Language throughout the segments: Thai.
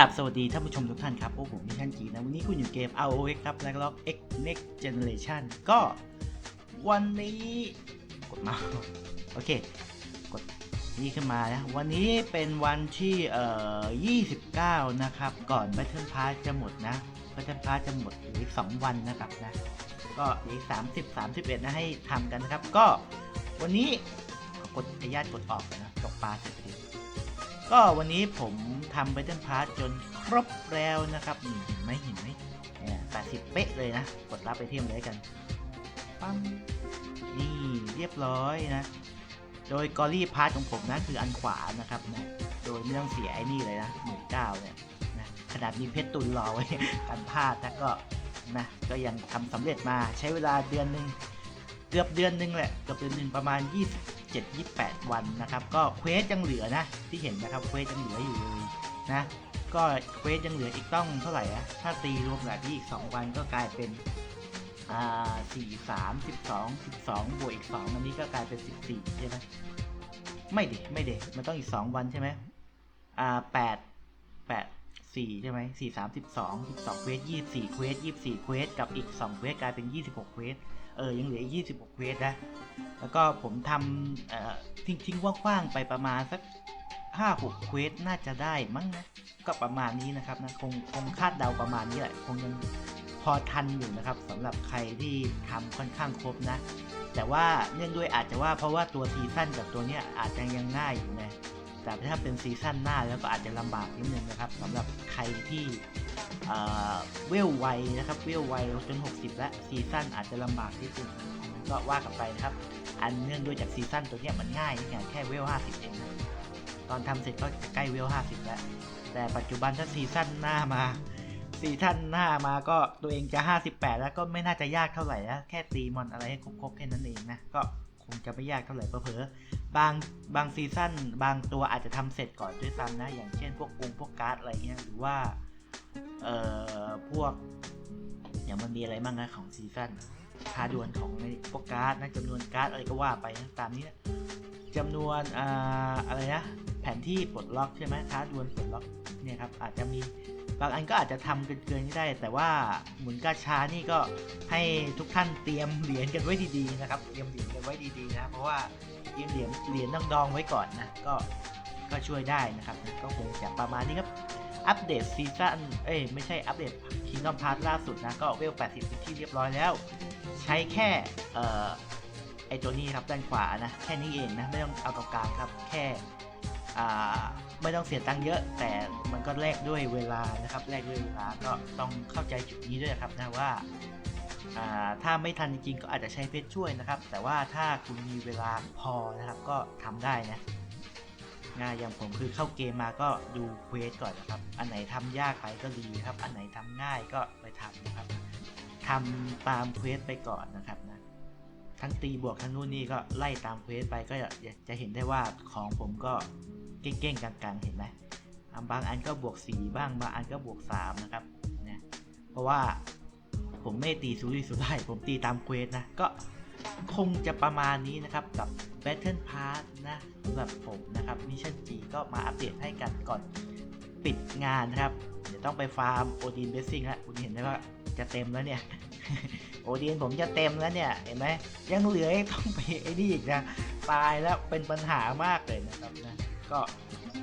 ราบสวัสดีท่านผู้ชมทุกท่านครับพวกผมมิชันจีนะ วันนี้คุณอยู่เกม ROX ครับแล้วก็ X Next Generation ก็วันนี้กดมาโอเค กดนี่ขึ้นมานะ วันนี้เป็นวันที่เอ่อ 29 นะครับ ก่อน Battle Pass จะหมดนะ Battle Pass จะหมดอีก 2 วันนะครับนะ ก็อีก 30 31 นะให้ทำกันนะครับ ก็วันนี้กดอนุญาตกดออกนะตกปลาเสร็จ ก็วันนี้ผมทำ Battle Pass จนครบแล้วนะครับนี่เห็นไหมเห็นไหมเนี่ย80เป๊ะเลยนะ กดรับไปเทียมเลยกันปั๊มนี่เรียบร้อยนะ โดยกอรี่พาร์ทของผมนะคืออันขวานะครับนะโดยไม่ต้องเสียไอ้นี่เลยนะหมื่นเก้าเนี่ยนะขนาดมีเพชรตุนรอไว้กันพลาดนะก็นะก็ยังทำสำเร็จมาใช้เวลาเดือนหนึ่งเกือบเดือนหนึ่งแหละเกือบเดือนหนึ่งประมาณ 27 28 วันนะครับ ก็เควสยังเหลือนะ ที่เห็นนะครับเควสยังเหลืออยู่เลยนะ ก็เควสยังเหลืออีกต้องเท่าไหร่อะถ้าตีรวมกับที่อีก 2 วันก็กลายเป็นอ่าสี่สามสิบสองสิบสองบวกอีกสองอันนี้ก็กลายเป็นสิบสี่ใช่ไหมไม่ดิไม่เด็มันต้องอีกสองวันใช่ไหมอ่าแป สี่ใช่ไหมสี่สามสิบสองสิบสองเควสยี่สี่เควสยี่สี่เควสกับอีกสองเควสกลายเป็นยี่สิบหกเควสเออยังเหลืออีกยี่สิบหกเควสนะแล้วก็ผมทำเอ่อทิ้งทิ้งๆว่างๆไปประมาณสักห้าหกเควสน่าจะได้มั้งนะก็ประมาณนี้นะครับนะคงคงคาดเดาประมาณนี้แหละคงยังพอทันอยู่นะครับสำหรับใครที่ทำค่อนข้างครบนะ แต่ว่าเนื่องด้วยอาจจะว่าเพราะว่าตัวซีซั่นกับตัวเนี้ยอาจจะยังง่ายอยู่นะ แต่ถ้าเป็นซีซั่นหน้าแล้วก็อาจจะลำบากนิดนึงนะครับสำหรับใครที่เอ่วลไวนะครับเวลไวจน 60 แล้วซีซั่นอาจจะลำบากที่สุดก็ว่ากันไปนะครับ อันเนื่องด้วยจากซีซั่นตัวนี้มันง่ายนี่ไงแค่เวล 50 เองนะตอนทำเสร็จก็ใกล้เวล 50 แล้ว แต่ปัจจุบันถ้าซีซั่นหน้ามาซีซั่นหน้ามาก็ตัวเองจะ 58 แล้วก็ไม่น่าจะยากเท่าไหร่นะแค่ตีมอนอะไรให้ครบๆแค่นั้นเองนะก็ คงจะไม่ยากเท่าไหร่เผลอบางบางซีซั่นบางตัวอาจจะทำเสร็จก่อนด้วยซ้ำนะ อย่างเช่นพวกกรุงพวกการ์ดอะไรเงี้ยหรือว่าเอ่อพวกอย่างมันมีอะไรบ้างนะของซีซั่นคาดวลของในพวกการ์ดนะจำนวนการ์ดอะไรก็ว่าไปนะตามนี้นะจำนวนอ่าอะไรนะแผนที่ปลดล็อกใช่ไหมท้าดวลปลดล็อกเนี่ยครับอาจจะมี บางอันก็อาจจะทำเกินๆก็ได้ แต่ว่าหมุนกาชานี่ก็ให้ทุกท่านเตรียมเหรียญกันไว้ดีๆนะครับ เตรียมเหรียญกันไว้ดีๆนะเพราะว่าเตรียมเหรียญเหรียญดองๆไว้ก่อนนะก็ก็ช่วยได้นะครับ ก็คงจะประมาณนี้ครับอัปเดตซีซั่นเอ้ยไม่ใช่อัปเดตคิงดอมพาร์ทล่าสุดนะก็เวล 80เป็นที่เรียบร้อยแล้ว ใช้แค่เอ่อไอตัวนี้ครับด้านขวานะแค่นี้เองนะไม่ต้องเอาตรงกลางครับแค่ ไม่ต้องเสียตังค์เยอะ แต่มันก็แลกด้วยเวลานะครับแลกด้วยเวลาก็ต้องเข้าใจจุดนี้ด้วยนะครับนะว่าถ้าไม่ทันจริงๆก็อาจจะใช้เพชรช่วยนะครับ แต่ว่าถ้าคุณมีเวลาพอนะครับก็ทำได้นะง่ายอย่างผมคือเข้าเกมมาก็ดูเควสก่อนนะครับ อันไหนทำยากไปก็ดีครับ อันไหนทำง่ายก็ไปทำนะครับทำตามเควสไปก่อนนะครับนะ ทั้งตีบวกทั้งนู่นนี่ก็ไล่ตามเควสไปก็จะเห็นได้ว่าของผมก็ เก้งๆกลางๆ เห็นไหมอ่าบางอันก็บวก 4 บ้าง บางอันก็บวก 3 นะครับนะเพราะว่าผมไม่ตีซูริสุไลผมตีตามเควสนะ ก็คงจะประมาณนี้นะครับกับ Battle Pass นะสำหรับผมนะครับมิชชั่นจีก็มาอัปเดตให้กันก่อนปิดงานนะครับ เดี๋ยวต้องไปฟาร์มโอดีนเบสซิ่งแล้วคุณเห็นได้ว่าจะเต็มแล้วเนี่ยโอดีนผมจะเต็มแล้วเนี่ย เห็นไหมยังเหลือต้องไปไอ้นี่อีกนะ ตายแล้วเป็นปัญหามากเลยนะครับนะ ก็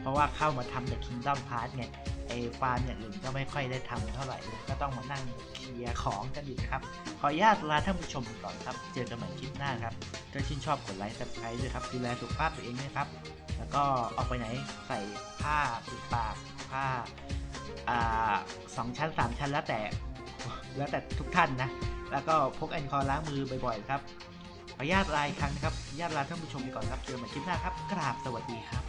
เพราะว่าเข้ามาทำแต่ Kingdom Pass ไงไอฟาร์มอย่างอื่นก็ไม่ค่อยได้ทำเท่าไหร่ก็ต้องมานั่งเคลียร์ของกันอีกนะครับ ขออนุญาตลาท่านผู้ชมก่อนครับ เจอกันใหม่คลิปหน้าครับถ้าชื่นชอบกดไลค์ subscribe ด้วยครับดูแลสุขภาพตัวเองด้วยครับ แล้วก็ออกไปไหนใส่ผ้าปิดปากผ้าอ่าสองชั้นสามชั้นแล้วแต่แล้วแต่ทุกท่านนะ แล้วก็พกแอลกอฮอล์ล้างมือบ่อยๆครับขออนุญาตลาอีกครั้งนะครับ ญาตลาท่านผู้ชมก่อนครับ เจอกันใหม่คลิปหน้าครับ กราบสวัสดีครับ